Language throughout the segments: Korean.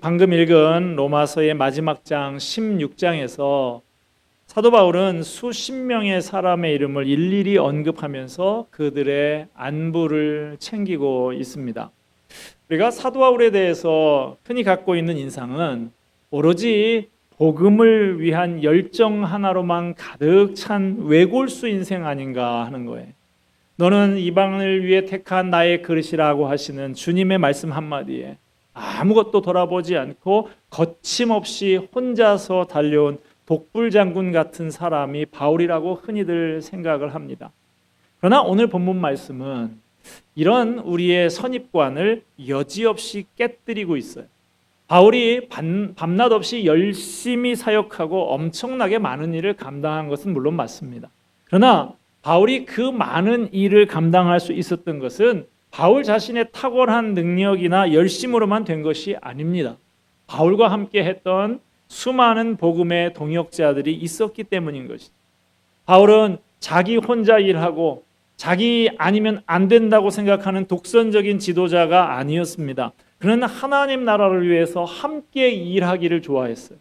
방금 읽은 로마서의 마지막 장 16장에서 사도 바울은 수십 명의 사람의 이름을 일일이 언급하면서 그들의 안부를 챙기고 있습니다. 우리가 사도 바울에 대해서 흔히 갖고 있는 인상은 오로지 복음을 위한 열정 하나로만 가득 찬 외골수 인생 아닌가 하는 거예요. 너는 이방을 위해 택한 나의 그릇이라고 하시는 주님의 말씀 한마디에 아무것도 돌아보지 않고 거침없이 혼자서 달려온 독불 장군 같은 사람이 바울이라고 흔히들 생각을 합니다. 그러나 오늘 본문 말씀은 이런 우리의 선입관을 여지없이 깨뜨리고 있어요. 바울이 밤, 밤낮 없이 열심히 사역하고 엄청나게 많은 일을 감당한 것은 물론 맞습니다. 그러나 바울이 그 많은 일을 감당할 수 있었던 것은 바울 자신의 탁월한 능력이나 열심으로만 된 것이 아닙니다. 바울과 함께 했던 수많은 복음의 동역자들이 있었기 때문인 것이죠. 바울은 자기 혼자 일하고 자기 아니면 안 된다고 생각하는 독선적인 지도자가 아니었습니다. 그는 하나님 나라를 위해서 함께 일하기를 좋아했어요.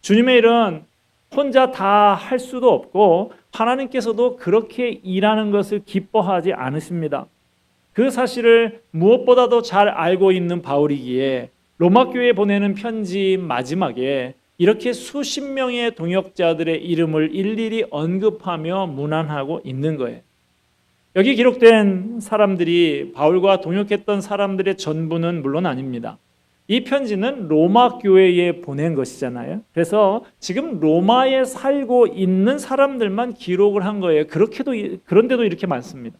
주님의 일은 혼자 다 할 수도 없고 하나님께서도 그렇게 일하는 것을 기뻐하지 않으십니다. 그 사실을 무엇보다도 잘 알고 있는 바울이기에 로마 교회에 보내는 편지 마지막에 이렇게 수십 명의 동역자들의 이름을 일일이 언급하며 문안하고 있는 거예요. 여기 기록된 사람들이 바울과 동역했던 사람들의 전부는 물론 아닙니다. 이 편지는 로마 교회에 보낸 것이잖아요. 그래서 지금 로마에 살고 있는 사람들만 기록을 한 거예요. 그렇게도 그런데도 이렇게 많습니다.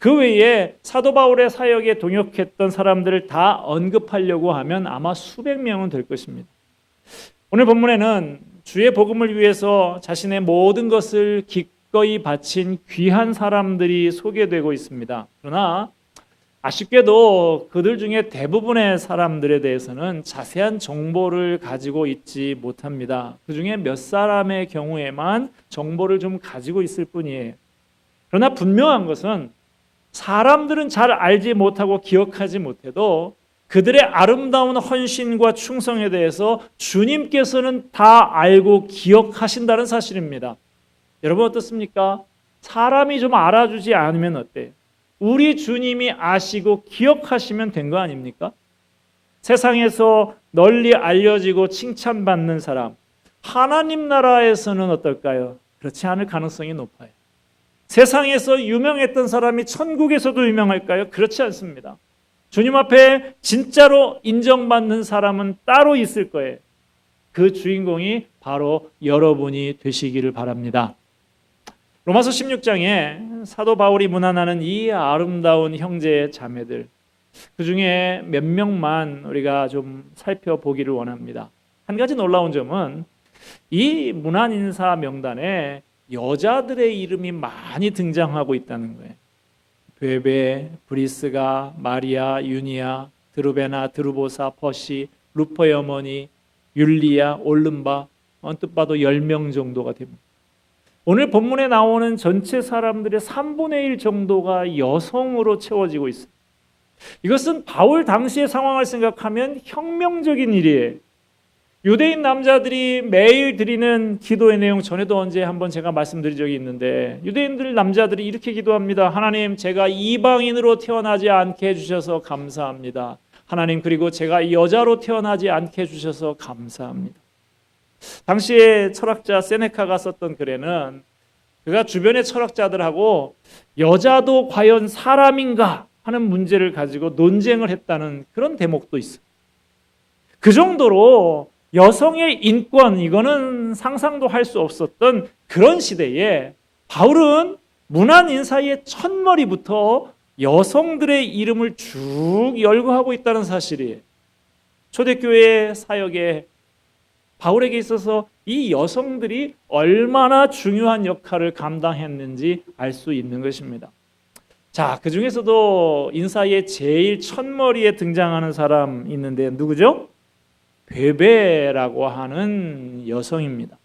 그 외에 사도 바울의 사역에 동역했던 사람들을 다 언급하려고 하면 아마 수백 명은 될 것입니다. 오늘 본문에는 주의 복음을 위해서 자신의 모든 것을 기꺼이 바친 귀한 사람들이 소개되고 있습니다. 그러나 아쉽게도 그들 중에 대부분의 사람들에 대해서는 자세한 정보를 가지고 있지 못합니다. 그 중에 몇 사람의 경우에만 정보를 좀 가지고 있을 뿐이에요. 그러나 분명한 것은 사람들은 잘 알지 못하고 기억하지 못해도 그들의 아름다운 헌신과 충성에 대해서 주님께서는 다 알고 기억하신다는 사실입니다. 여러분 어떻습니까? 사람이 좀 알아주지 않으면 어때요? 우리 주님이 아시고 기억하시면 된 거 아닙니까? 세상에서 널리 알려지고 칭찬받는 사람, 하나님 나라에서는 어떨까요? 그렇지 않을 가능성이 높아요. 세상에서 유명했던 사람이 천국에서도 유명할까요? 그렇지 않습니다. 주님 앞에 진짜로 인정받는 사람은 따로 있을 거예요. 그 주인공이 바로 여러분이 되시기를 바랍니다. 로마서 16장에 사도 바울이 문안하는 이 아름다운 형제 자매들 그 중에 몇 명만 우리가 좀 살펴보기를 원합니다. 한 가지 놀라운 점은 이 문안 인사 명단에 여자들의 이름이 많이 등장하고 있다는 거예요. 베베, 브리스가, 마리아, 유니아, 드루베나, 드루보사, 퍼시, 루퍼의 어머니, 율리아, 올름바 언뜻 봐도 10명 정도가 됩니다. 오늘 본문에 나오는 전체 사람들의 3분의 1 정도가 여성으로 채워지고 있어요. 이것은 바울 당시의 상황을 생각하면 혁명적인 일이에요. 유대인 남자들이 매일 드리는 기도의 내용 전에도 언제 한번 제가 말씀드린 적이 있는데 유대인들 남자들이 이렇게 기도합니다. 하나님 제가 이방인으로 태어나지 않게 해주셔서 감사합니다. 하나님 그리고 제가 여자로 태어나지 않게 해주셔서 감사합니다. 당시에 철학자 세네카가 썼던 글에는 그가 주변의 철학자들하고 여자도 과연 사람인가 하는 문제를 가지고 논쟁을 했다는 그런 대목도 있어요. 그 정도로 여성의 인권 이거는 상상도 할 수 없었던 그런 시대에 바울은 문안 인사의 첫머리부터 여성들의 이름을 쭉 열거하고 있다는 사실이에요. 초대교회 사역에 바울에게 있어서 이 여성들이 얼마나 중요한 역할을 감당했는지 알 수 있는 것입니다. 자, 그 중에서도 인사의 제일 첫머리에 등장하는 사람 있는데 누구죠? 베베라고 하는 여성입니다.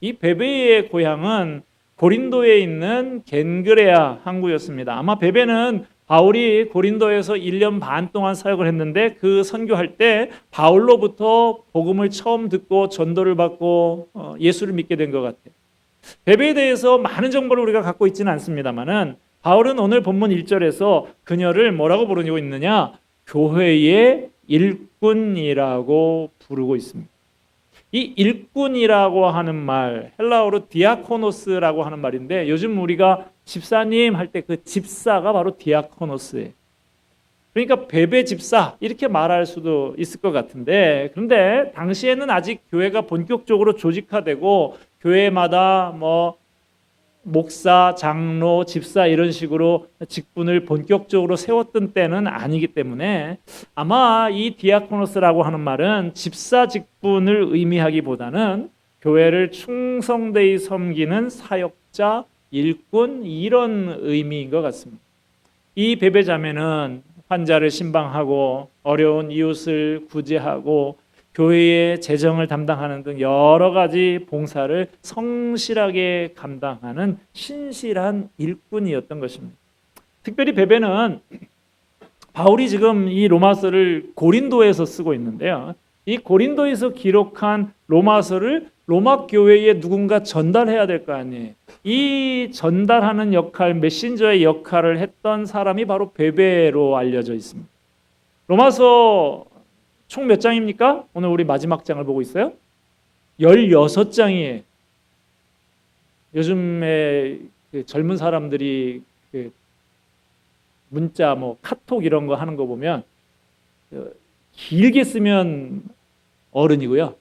이 베베의 고향은 고린도에 있는 겐그레아 항구였습니다. 아마 베베는 바울이 고린도에서 1년 반 동안 사역을 했는데 그 선교할 때 바울로부터 복음을 처음 듣고 전도를 받고 어, 예수를 믿게 된 것 같아요. 베베에 대해서 많은 정보를 우리가 갖고 있지는 않습니다만은 바울은 오늘 본문 1절에서 그녀를 뭐라고 부르고 있느냐? 교회의 일꾼이라고 부르고 있습니다. 이 일꾼이라고 하는 말 헬라어로 디아코노스라고 하는 말인데 요즘 우리가 집사님 할 때 그 집사가 바로 디아코노스예요. 그러니까 베베 집사 이렇게 말할 수도 있을 것 같은데 그런데 당시에는 아직 교회가 본격적으로 조직화되고 교회마다 뭐 목사, 장로, 집사 이런 식으로 직분을 본격적으로 세웠던 때는 아니기 때문에 아마 이 디아코노스라고 하는 말은 집사 직분을 의미하기보다는 교회를 충성되이 섬기는 사역자, 일꾼 이런 의미인 것 같습니다. 이 베베자매는 환자를 신방하고 어려운 이웃을 구제하고 교회의 재정을 담당하는 등 여러 가지 봉사를 성실하게 감당하는 신실한 일꾼이었던 것입니다. 특별히 베베는 바울이 지금 이 로마서를 고린도에서 쓰고 있는데요. 이 고린도에서 기록한 로마서를 로마 교회에 누군가 전달해야 될 거 아니에요. 이 전달하는 역할, 메신저의 역할을 했던 사람이 바로 베베로 알려져 있습니다. 로마서 총 몇 장입니까? 오늘 우리 마지막 장을 보고 있어요. 16장이에요. 요즘에 그 젊은 사람들이 그 문자 뭐 카톡 이런 거 하는 거 보면 어, 길게 쓰면 어른이고요.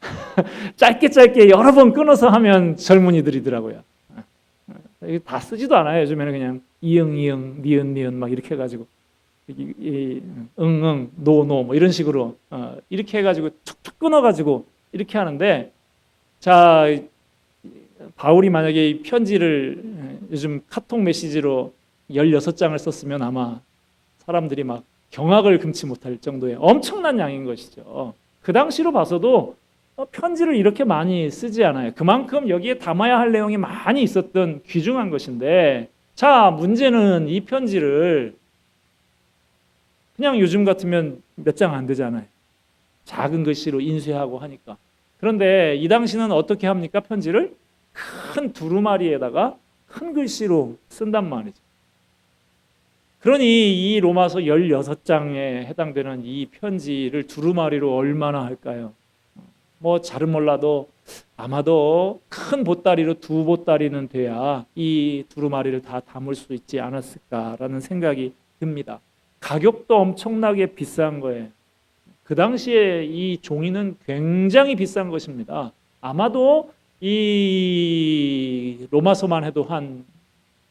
짧게 짧게 여러 번 끊어서 하면 젊은이들이더라고요. 이게 다 쓰지도 않아요. 요즘에는 그냥 이응 이응 니은 니은 막 이렇게 해가지고 응응 노노 뭐 이런 식으로 어, 이렇게 해가지고 툭툭 끊어가지고 이렇게 하는데 자 바울이 만약에 이 편지를 요즘 카톡 메시지로 16장을 썼으면 아마 사람들이 막 경악을 금치 못할 정도의 엄청난 양인 것이죠. 그 당시로 봐서도 어, 편지를 이렇게 많이 쓰지 않아요. 그만큼 여기에 담아야 할 내용이 많이 있었던 귀중한 것인데, 자, 문제는 이 편지를 그냥 요즘 같으면 몇 장 안 되잖아요. 작은 글씨로 인쇄하고 하니까. 그런데 이 당시는 어떻게 합니까? 편지를 큰 두루마리에다가 큰 글씨로 쓴단 말이죠. 그러니 이 로마서 16장에 해당되는 이 편지를 두루마리로 얼마나 할까요? 뭐 잘은 몰라도 아마도 큰 보따리로 두 보따리는 돼야 이 두루마리를 다 담을 수 있지 않았을까라는 생각이 듭니다. 가격도 엄청나게 비싼 거예요. 그 당시에 이 종이는 굉장히 비싼 것입니다. 아마도 이 로마서만 해도 한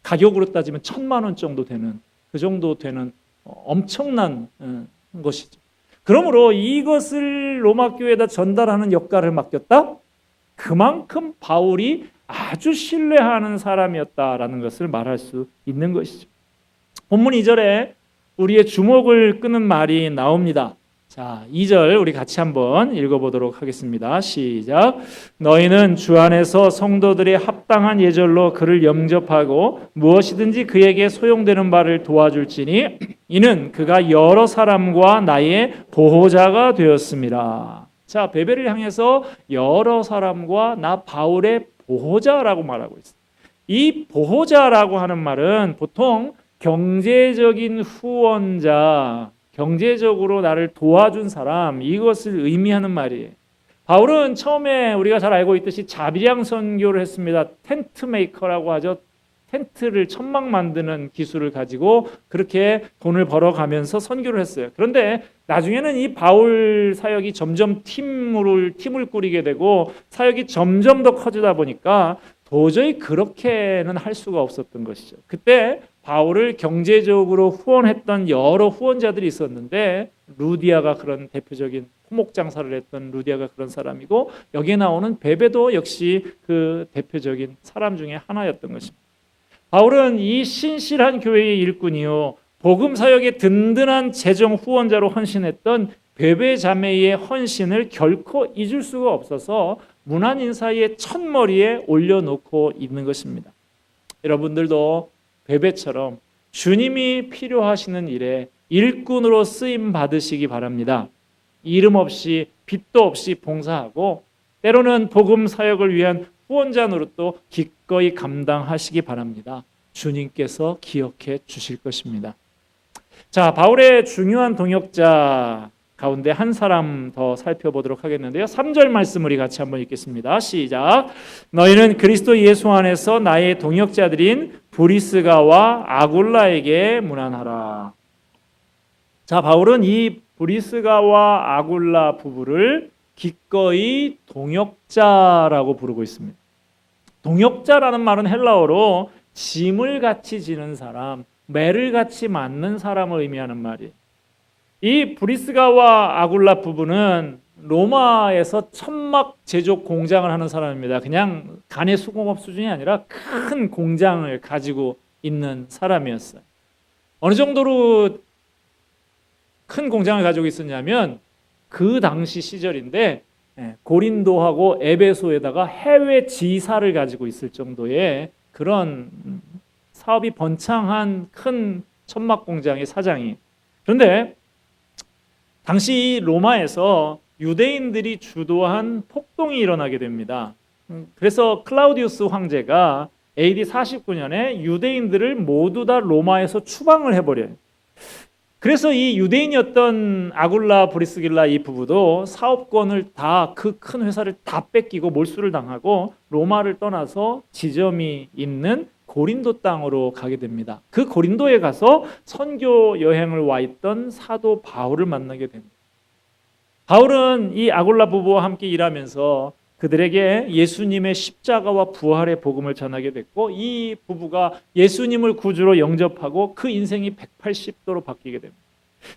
가격으로 따지면 천만 원 정도 되는 그 정도 되는 엄청난 어, 것이죠. 그러므로 이것을 로마 교회에다 전달하는 역할을 맡겼다. 그만큼 바울이 아주 신뢰하는 사람이었다라는 것을 말할 수 있는 것이죠. 본문 2절에 우리의 주목을 끄는 말이 나옵니다. 자, 2절 우리 같이 한번 읽어보도록 하겠습니다. 시작. 너희는 주 안에서 성도들의 합당한 예절로 그를 영접하고 무엇이든지 그에게 소용되는 바를 도와줄지니 이는 그가 여러 사람과 나의 보호자가 되었습니다. 자, 베베를 향해서 여러 사람과 나 바울의 보호자라고 말하고 있습니다. 이 보호자라고 하는 말은 보통 경제적인 후원자, 경제적으로 나를 도와준 사람 이것을 의미하는 말이에요. 바울은 처음에 우리가 잘 알고 있듯이 자비량 선교를 했습니다. 텐트 메이커라고 하죠. 텐트를 천막 만드는 기술을 가지고 그렇게 돈을 벌어가면서 선교를 했어요. 그런데 나중에는 이 바울 사역이 점점 팀을 팀을 꾸리게 되고 사역이 점점 더 커지다 보니까 도저히 그렇게는 할 수가 없었던 것이죠. 그때 바울을 경제적으로 후원했던 여러 후원자들이 있었는데 루디아가 그런 대표적인 토목 장사를 했던 루디아가 그런 사람이고 여기에 나오는 베베도 역시 그 대표적인 사람 중에 하나였던 것입니다. 바울은 이 신실한 교회의 일꾼이요 복음 사역의 든든한 재정 후원자로 헌신했던 베베 자매의 헌신을 결코 잊을 수가 없어서 문안 인사의 첫머리에 올려놓고 있는 것입니다. 여러분들도 베베처럼 주님이 필요하시는 일에 일꾼으로 쓰임 받으시기 바랍니다. 이름 없이 빚도 없이 봉사하고 때로는 복음 사역을 위한 후원자 노릇도 기꺼이 감당하시기 바랍니다. 주님께서 기억해 주실 것입니다. 자, 바울의 중요한 동역자 가운데 한 사람 더 살펴보도록 하겠는데요. 3절 말씀 우리 같이 한번 읽겠습니다. 시작. 너희는 그리스도 예수 안에서 나의 동역자들인 브리스가와 아굴라에게 문안하라. 자, 바울은 이 브리스가와 아굴라 부부를 기꺼이 동역자라고 부르고 있습니다. 동역자라는 말은 헬라어로 짐을 같이 지는 사람, 매를 같이 맞는 사람을 의미하는 말이에요. 이 브리스가와 아굴라 부부는 로마에서 천막 제조 공장을 하는 사람입니다. 그냥 간의 수공업 수준이 아니라 큰 공장을 가지고 있는 사람이었어요. 어느 정도로 큰 공장을 가지고 있었냐면 그 당시 시절인데 예, 고린도하고 에베소에다가 해외 지사를 가지고 있을 정도의 그런 사업이 번창한 큰 천막 공장의 사장이 그런데 당시 로마에서 유대인들이 주도한 폭동이 일어나게 됩니다. 음, 그래서 클라우디우스 황제가 AD 49년에 유대인들을 모두 다 로마에서 추방을 해버려요. 그래서 이 유대인이었던 아굴라 브리스길라 이 부부도 사업권을 다 그 큰 회사를 다 뺏기고 몰수를 당하고 로마를 떠나서 지점이 있는 고린도 땅으로 가게 됩니다. 그 고린도에 가서 선교 여행을 와 있던 사도 바울을 만나게 됩니다. 바울은 이 아굴라 부부와 함께 일하면서 그들에게 예수님의 십자가와 부활의 복음을 전하게 됐고 이 부부가 예수님을 구주로 영접하고 그 인생이 180도로 바뀌게 됩니다.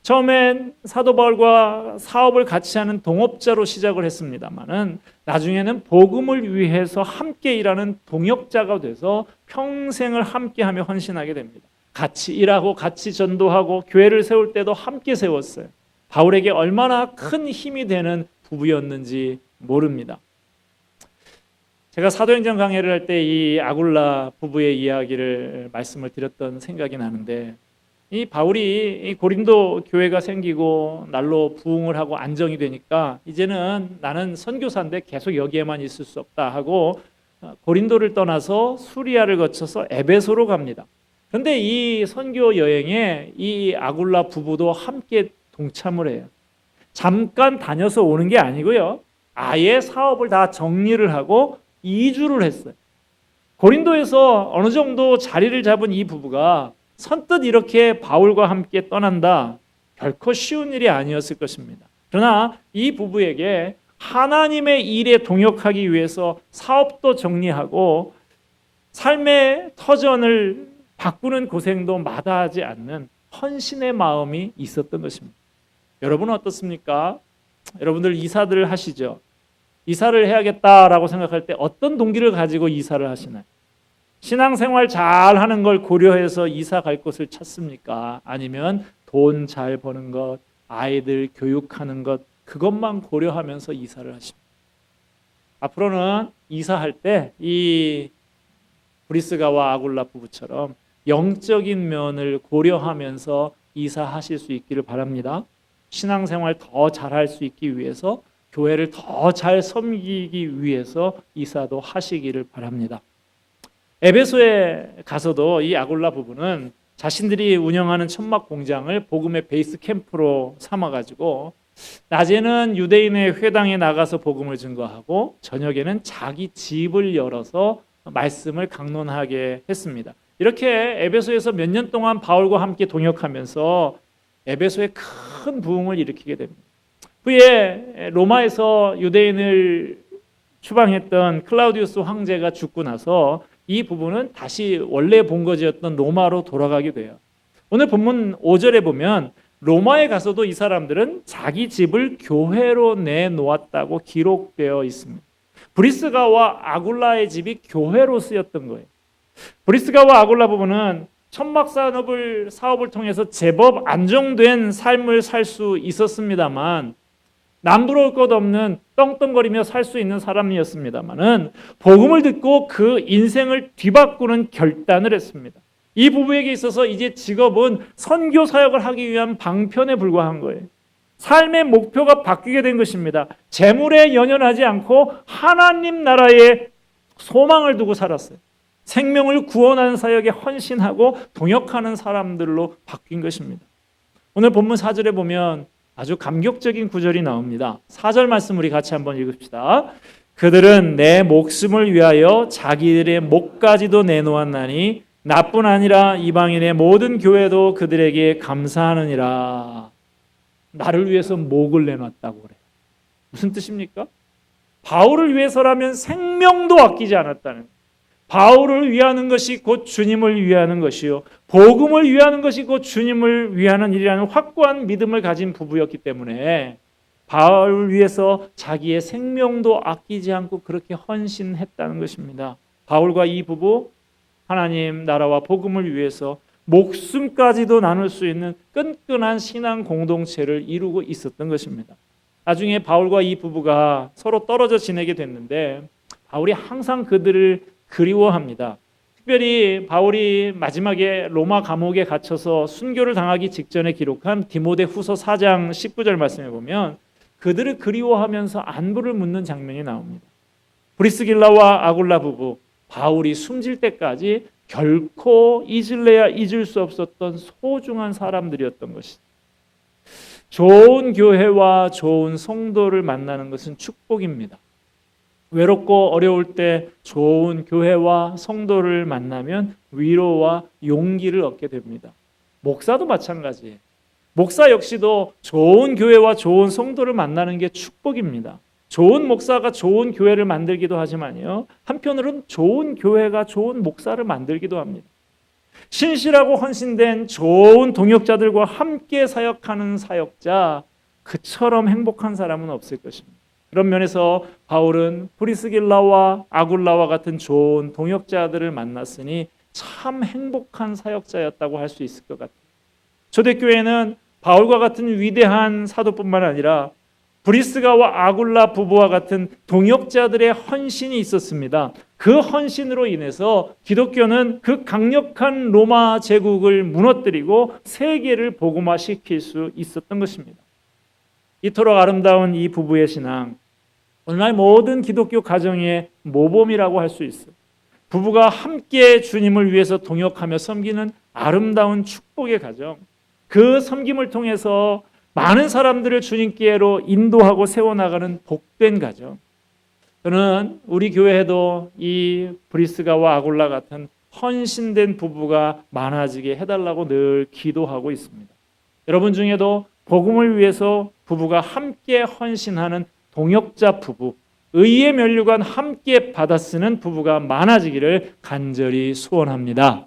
처음엔 사도 바울과 사업을 같이 하는 동업자로 시작을 했습니다만은 나중에는 복음을 위해서 함께 일하는 동역자가 돼서 평생을 함께하며 헌신하게 됩니다. 같이 일하고 같이 전도하고 교회를 세울 때도 함께 세웠어요. 바울에게 얼마나 큰 힘이 되는 부부였는지 모릅니다. 제가 사도행전 강해를 할 때 이 아굴라 부부의 이야기를 말씀을 드렸던 생각이 나는데 이 바울이 이 고린도 교회가 생기고 날로 부흥을 하고 안정이 되니까 이제는 나는 선교사인데 계속 여기에만 있을 수 없다 하고 고린도를 떠나서 수리아를 거쳐서 에베소로 갑니다. 그런데 이 선교 여행에 이 아굴라 부부도 함께 동참을 해요. 잠깐 다녀서 오는 게 아니고요. 아예 사업을 다 정리를 하고 이주를 했어요. 고린도에서 어느 정도 자리를 잡은 이 부부가 선뜻 이렇게 바울과 함께 떠난다. 결코 쉬운 일이 아니었을 것입니다. 그러나 이 부부에게 하나님의 일에 동역하기 위해서 사업도 정리하고 삶의 터전을 바꾸는 고생도 마다하지 않는 헌신의 마음이 있었던 것입니다. 여러분은 어떻습니까? 여러분들 이사들을 하시죠. 이사를 해야겠다라고 생각할 때 어떤 동기를 가지고 이사를 하시나요? 신앙생활 잘 하는 걸 고려해서 이사 갈 곳을 찾습니까? 아니면 돈 잘 버는 것, 아이들 교육하는 것, 그것만 고려하면서 이사를 하십니다. 앞으로는 이사할 때 이 브리스가와 아굴라 부부처럼 영적인 면을 고려하면서 이사하실 수 있기를 바랍니다. 신앙생활 더 잘할 수 있기 위해서 교회를 더 잘 섬기기 위해서 이사도 하시기를 바랍니다. 에베소에 가서도 이 아골라 부부는 자신들이 운영하는 천막 공장을 복음의 베이스 캠프로 삼아 가지고 낮에는 유대인의 회당에 나가서 복음을 증거하고 저녁에는 자기 집을 열어서 말씀을 강론하게 했습니다. 이렇게 에베소에서 몇 년 동안 바울과 함께 동역하면서 에베소에 큰 부흥을 일으키게 됩니다. 후에 로마에서 유대인을 추방했던 클라우디우스 황제가 죽고 나서 이 부분은 다시 원래 본거지였던 로마로 돌아가게 돼요. 오늘 본문 5절에 보면 로마에 가서도 이 사람들은 자기 집을 교회로 내놓았다고 기록되어 있습니다. 브리스가와 아굴라의 집이 교회로 쓰였던 거예요. 브리스가와 아굴라 부부는 천막 산업을 사업을 통해서 제법 안정된 삶을 살 수 있었습니다만 남부러울 것 없는 떵떵거리며 살 수 있는 사람이었습니다만은 복음을 듣고 그 인생을 뒤바꾸는 결단을 했습니다. 이 부부에게 있어서 이제 직업은 선교 사역을 하기 위한 방편에 불과한 거예요. 삶의 목표가 바뀌게 된 것입니다. 재물에 연연하지 않고 하나님 나라에 소망을 두고 살았어요. 생명을 구원하는 사역에 헌신하고 동역하는 사람들로 바뀐 것입니다. 오늘 본문 4절에 보면 아주 감격적인 구절이 나옵니다. 4절 말씀 우리 같이 한번 읽읍시다. 그들은 내 목숨을 위하여 자기들의 목까지도 내놓았나니 나뿐 아니라 이방인의 모든 교회도 그들에게 감사하느니라. 나를 위해서 목을 내놨다고 그래. 무슨 뜻입니까? 바울을 위해서라면 생명도 아끼지 않았다는. 바울을 위하는 것이 곧 주님을 위하는 것이요. 복음을 위하는 것이 곧 주님을 위하는 일이라는 확고한 믿음을 가진 부부였기 때문에 바울을 위해서 자기의 생명도 아끼지 않고 그렇게 헌신했다는 것입니다. 바울과 이 부부 하나님 나라와 복음을 위해서 목숨까지도 나눌 수 있는 끈끈한 신앙 공동체를 이루고 있었던 것입니다. 나중에 바울과 이 부부가 서로 떨어져 지내게 됐는데 바울이 항상 그들을 그리워합니다. 특별히 바울이 마지막에 로마 감옥에 gat혀서 순교를 당하기 직전에 기록한 디모데 후서 4장 19절 말씀에 보면 그들을 그리워하면서 안부를 묻는 장면이 나옵니다. 브리스길라와 아굴라 부부 바울이 숨질 때까지 결코 잊을래야 잊을 수 없었던 소중한 사람들이었던 것이죠. 좋은 교회와 좋은 성도를 만나는 것은 축복입니다. 외롭고 어려울 때 좋은 교회와 성도를 만나면 위로와 용기를 얻게 됩니다. 목사도 마찬가지예요. 목사 역시도 좋은 교회와 좋은 성도를 만나는 게 축복입니다. 좋은 목사가 좋은 교회를 만들기도 하지만요. 한편으로는 좋은 교회가 좋은 목사를 만들기도 합니다. 신실하고 헌신된 좋은 동역자들과 함께 사역하는 사역자 그처럼 행복한 사람은 없을 것입니다. 그런 면에서 바울은 프리스길라와 아굴라와 같은 좋은 동역자들을 만났으니 참 행복한 사역자였다고 할 수 있을 것 같아요. 초대교회는 바울과 같은 위대한 사도뿐만 아니라 브리스가와 아굴라 부부와 같은 동역자들의 헌신이 있었습니다. 그 헌신으로 인해서 기독교는 그 강력한 로마 제국을 무너뜨리고 세계를 복음화시킬 수 있었던 것입니다. 이토록 아름다운 이 부부의 신앙, 오늘날 모든 기독교 가정의 모범이라고 할 수 있어요. 부부가 함께 주님을 위해서 동역하며 섬기는 아름다운 축복의 가정. 그 섬김을 통해서 많은 사람들을 주님께로 인도하고 세워나가는 복된 가정. 저는 우리 교회에도 이 브리스가와 아골라 같은 헌신된 부부가 많아지게 해달라고 늘 기도하고 있습니다. 여러분 중에도 복음을 위해서 부부가 함께 헌신하는 동역자 부부, 의의 면류관 함께 받아 쓰는 부부가 많아지기를 간절히 소원합니다.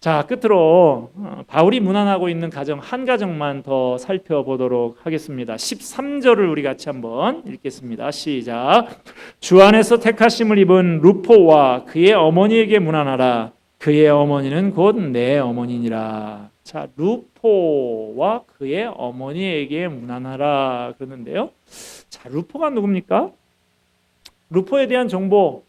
자, 끝으로 어, 바울이 문안하고 있는 가정 한 가정만 더 살펴보도록 하겠습니다. 13절을 우리 같이 한번 읽겠습니다. 시작. 주 안에서 택하심을 입은 루포와 그의 어머니에게 문안하라. 그의 어머니는 곧 내 어머니니라. 자, 루포와 그의 어머니에게 문안하라 그러는데요. 자, 루포가 누굽니까? 루포에 대한 정보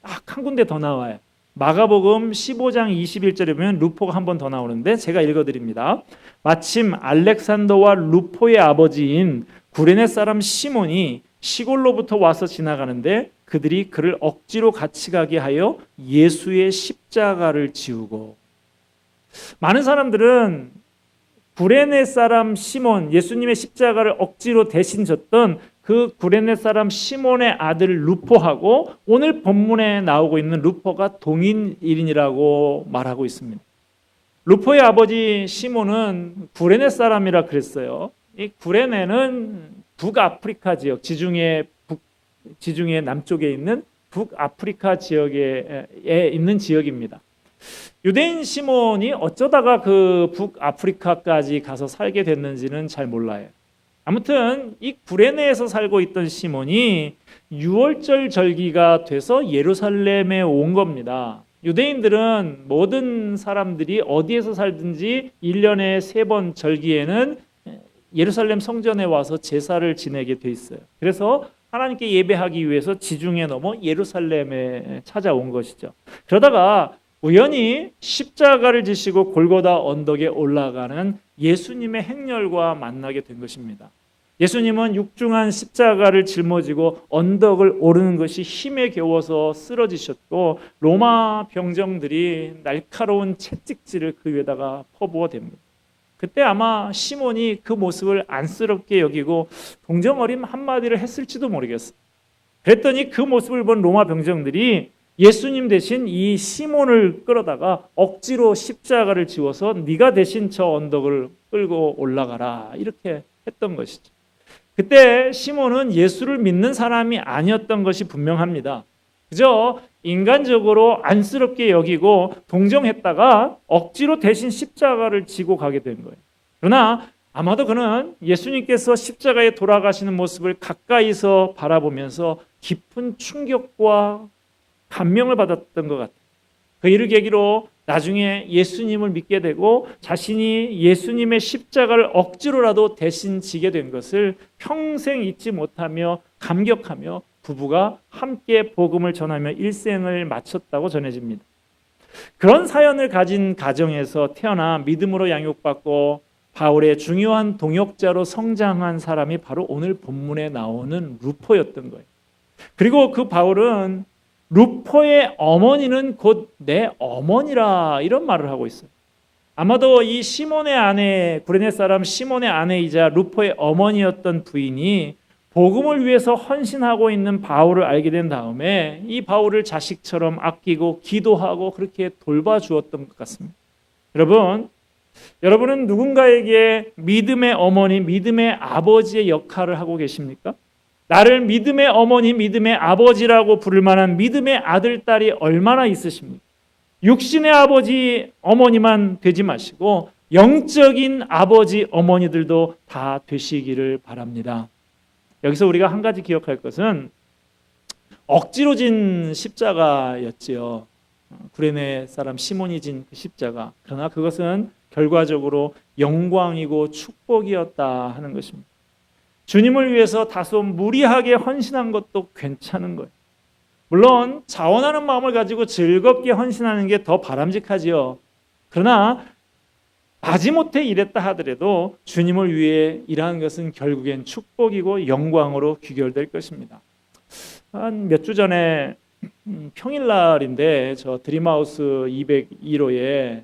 딱 한 군데 더 나와요. 마가복음 15장 21절에 보면 루포가 한 번 더 나오는데 제가 읽어드립니다. 마침 알렉산더와 루포의 아버지인 구레네 사람 시몬이 시골로부터 와서 지나가는데 그들이 그를 억지로 같이 가게 하여 예수의 십자가를 지우고 많은 사람들은 구레네 사람 시몬 예수님의 십자가를 억지로 대신 졌던 그 구레네 사람 시몬의 아들 루포하고 오늘 본문에 나오고 있는 루포가 동인일인이라고 말하고 있습니다. 루포의 아버지 시몬은 구레네 사람이라 그랬어요. 이 구레네는 북아프리카 지역, 지중해 북 지중해 남쪽에 있는 북아프리카 지역에 있는 지역입니다. 유대인 시몬이 어쩌다가 그 북아프리카까지 가서 살게 됐는지는 잘 몰라요. 아무튼 이 구레네에서 살고 있던 시몬이 6월절 절기가 돼서 예루살렘에 온 겁니다. 유대인들은 모든 사람들이 어디에서 살든지 1년에 세 번 절기에는 예루살렘 성전에 와서 제사를 지내게 돼 있어요. 그래서 하나님께 예배하기 위해서 지중해 넘어 예루살렘에 찾아온 것이죠. 그러다가 우연히 십자가를 지시고 골고다 언덕에 올라가는 예수님의 행렬과 만나게 된 것입니다. 예수님은 육중한 십자가를 짊어지고 언덕을 오르는 것이 힘에 겨워서 쓰러지셨고 로마 병정들이 날카로운 채찍질을 그 위에다가 퍼부어 댑니다. 그때 아마 시몬이 그 모습을 안쓰럽게 여기고 동정어림 한마디를 했을지도 모르겠어. 그랬더니 그 모습을 본 로마 병정들이 예수님 대신 이 시몬을 끌어다가 억지로 십자가를 지워서 네가 대신 저 언덕을 끌고 올라가라 이렇게 했던 것이죠. 그때 시몬은 예수를 믿는 사람이 아니었던 것이 분명합니다. 그저 인간적으로 안쓰럽게 여기고 동정했다가 억지로 대신 십자가를 지고 가게 된 거예요. 그러나 아마도 그는 예수님께서 십자가에 돌아가시는 모습을 가까이서 바라보면서 깊은 충격과 감명을 받았던 것 같아요. 그 일을 계기로 나중에 예수님을 믿게 되고 자신이 예수님의 십자가를 억지로라도 대신 지게 된 것을 평생 잊지 못하며 감격하며 부부가 함께 복음을 전하며 일생을 마쳤다고 전해집니다. 그런 사연을 가진 가정에서 태어나 믿음으로 양육받고 바울의 중요한 동역자로 성장한 사람이 바로 오늘 본문에 나오는 루포였던 거예요. 그리고 그 바울은 루포의 어머니는 곧 내 어머니라 이런 말을 하고 있어요. 아마도 이 시몬의 아내 구레네 사람 시몬의 아내이자 루포의 어머니였던 부인이 복음을 위해서 헌신하고 있는 바울을 알게 된 다음에 이 바울을 자식처럼 아끼고 기도하고 그렇게 돌봐주었던 것 같습니다. 여러분, 여러분은 누군가에게 믿음의 어머니, 믿음의 아버지의 역할을 하고 계십니까? 나를 믿음의 어머니, 믿음의 아버지라고 부를 만한 믿음의 아들, 딸이 얼마나 있으십니까? 육신의 아버지, 어머니만 되지 마시고 영적인 아버지, 어머니들도 다 되시기를 바랍니다. 여기서 우리가 한 가지 기억할 것은 억지로 진 십자가였지요. 구레네 사람 시몬이 진 그 십자가. 그러나 그것은 결과적으로 영광이고 축복이었다 하는 것입니다. 주님을 위해서 다소 무리하게 헌신한 것도 괜찮은 거예요. 물론 자원하는 마음을 가지고 즐겁게 헌신하는 게 더 바람직하지요. 그러나 마지못해 일했다 하더라도 주님을 위해 일하는 것은 결국엔 축복이고 영광으로 귀결될 것입니다. 한 몇 주 전에 음, 평일날인데 저 드림하우스 201호에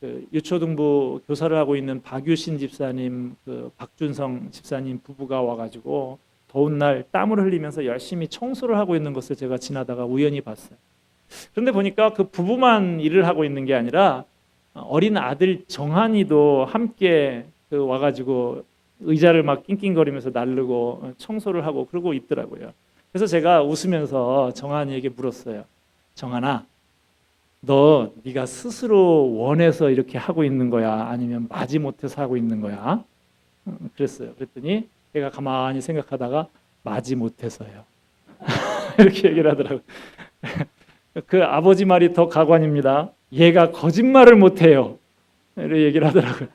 그 유초등부 교사를 하고 있는 박유신 집사님, 그 박준성 집사님 부부가 와가지고 더운 날 땀을 흘리면서 열심히 청소를 하고 있는 것을 제가 지나다가 우연히 봤어요. 그런데 보니까 그 부부만 일을 하고 있는 게 아니라 어린 아들 정한이도 함께 그 와가지고 의자를 막 낑낑거리면서 나르고 청소를 하고 그러고 있더라고요. 그래서 제가 웃으면서 정한이에게 물었어요. 정한아, 너 네가 스스로 원해서 이렇게 하고 있는 거야? 아니면 마지 못해서 하고 있는 거야? 음, 그랬어요. 그랬더니 걔가 가만히 생각하다가 마지 못해서요. 이렇게 얘기를 하더라고요. 그 아버지 말이 더 가관입니다. 얘가 거짓말을 못해요. 이렇게 얘기를 하더라고요.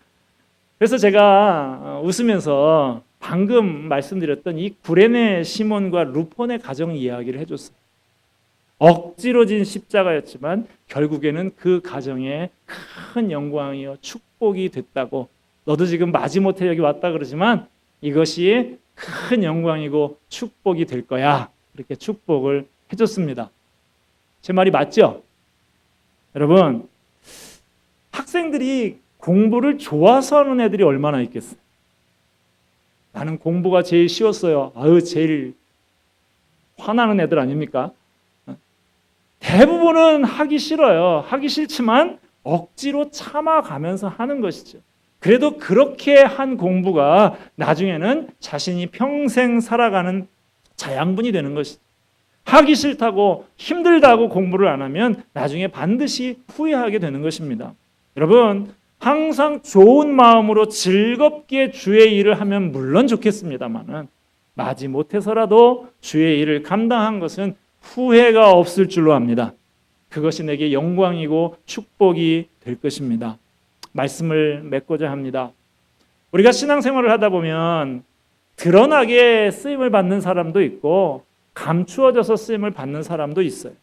그래서 제가 웃으면서 방금 말씀드렸던 이 구레네 시몬과 루폰의 가정 이야기를 해줬어요. 억지로 진 십자가였지만 결국에는 그 가정에 큰 영광이요 축복이 됐다고 너도 지금 마지못해 여기 왔다 그러지만 이것이 큰 영광이고 축복이 될 거야 이렇게 축복을 해줬습니다. 제 말이 맞죠? 여러분 학생들이 공부를 좋아서 하는 애들이 얼마나 있겠어요? 나는 공부가 제일 쉬웠어요. 아유 제일 화나는 애들 아닙니까? 대부분은 하기 싫어요. 하기 싫지만 억지로 참아가면서 하는 것이죠. 그래도 그렇게 한 공부가 나중에는 자신이 평생 살아가는 자양분이 되는 것이죠. 하기 싫다고 힘들다고 공부를 안 하면 나중에 반드시 후회하게 되는 것입니다. 여러분, 항상 좋은 마음으로 즐겁게 주의 일을 하면 물론 좋겠습니다만은 마지 못해서라도 주의 일을 감당한 것은 후회가 없을 줄로 압니다. 그것이 내게 영광이고 축복이 될 것입니다. 말씀을 맺고자 합니다. 우리가 신앙생활을 하다 보면 드러나게 쓰임을 받는 사람도 있고 감추어져서 쓰임을 받는 사람도 있어요.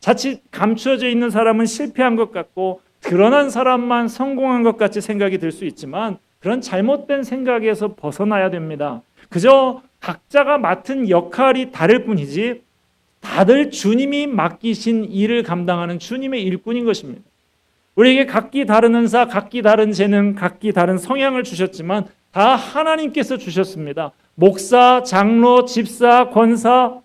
자칫 감추어져 있는 사람은 실패한 것 같고 드러난 사람만 성공한 것 같이 생각이 들 수 있지만 그런 잘못된 생각에서 벗어나야 됩니다. 그저 각자가 맡은 역할이 다를 뿐이지 다들 주님이 맡기신 일을 감당하는 주님의 일꾼인 것입니다. 우리에게 각기 다른 은사, 각기 다른 재능, 각기 다른 성향을 주셨지만 다 하나님께서 주셨습니다. 목사, 장로, 집사, 권사,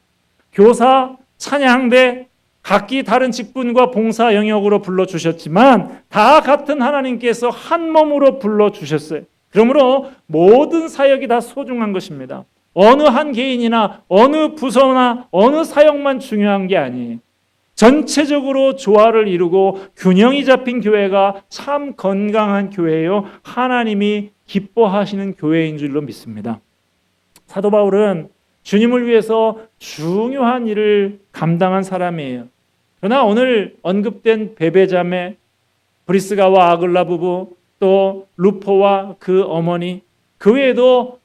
교사, 찬양대 각기 다른 직분과 봉사 영역으로 불러 주셨지만 다 같은 하나님께서 한 몸으로 불러 주셨어요. 그러므로 모든 사역이 다 소중한 것입니다. 어느 한 개인이나 어느 부서나 어느 사역만 중요한 게 아니에요. 전체적으로 조화를 이루고 균형이 잡힌 교회가 참 건강한 교회요. 하나님이 기뻐하시는 교회인 줄로 믿습니다. 사도 바울은 주님을 위해서 중요한 일을 감당한 사람이에요. 그러나 오늘 언급된 베베자매, 브리스가와 아글라 부부, 또 루포와 그 어머니, 그 외에도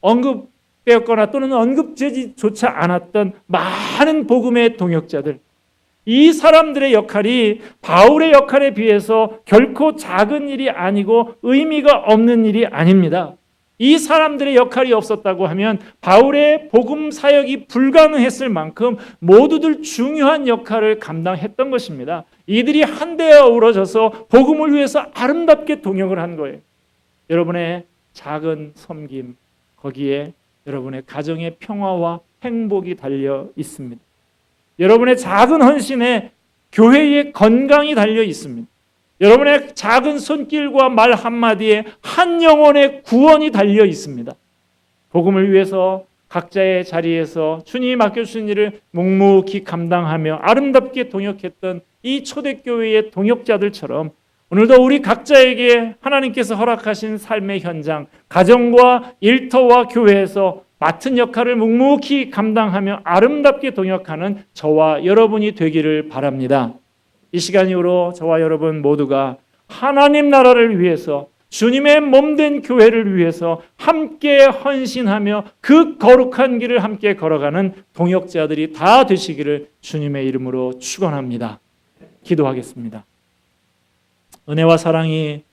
언급 되었거나 또는 언급되지조차 않았던 많은 복음의 동역자들, 이 사람들의 역할이 바울의 역할에 비해서 결코 작은 일이 아니고 의미가 없는 일이 아닙니다. 이 사람들의 역할이 없었다고 하면 바울의 복음 사역이 불가능했을 만큼 모두들 중요한 역할을 감당했던 것입니다. 이들이 한데에 어우러져서 복음을 위해서 아름답게 동역을 한 거예요. 여러분의 작은 섬김 거기에 여러분의 가정의 평화와 행복이 달려 있습니다. 여러분의 작은 헌신에 교회의 건강이 달려 있습니다. 여러분의 작은 손길과 말 한마디에 한 영혼의 구원이 달려 있습니다. 복음을 위해서 각자의 자리에서 주님이 맡겨주신 일을 묵묵히 감당하며 아름답게 동역했던 이 초대교회의 동역자들처럼 오늘도 우리 각자에게 하나님께서 허락하신 삶의 현장, 가정과 일터와 교회에서 맡은 역할을 묵묵히 감당하며 아름답게 동역하는 저와 여러분이 되기를 바랍니다. 이 시간 이후로 저와 여러분 모두가 하나님 나라를 위해서 주님의 몸된 교회를 위해서 함께 헌신하며 그 거룩한 길을 함께 걸어가는 동역자들이 다 되시기를 주님의 이름으로 축원합니다. 기도하겠습니다. 은혜와 사랑이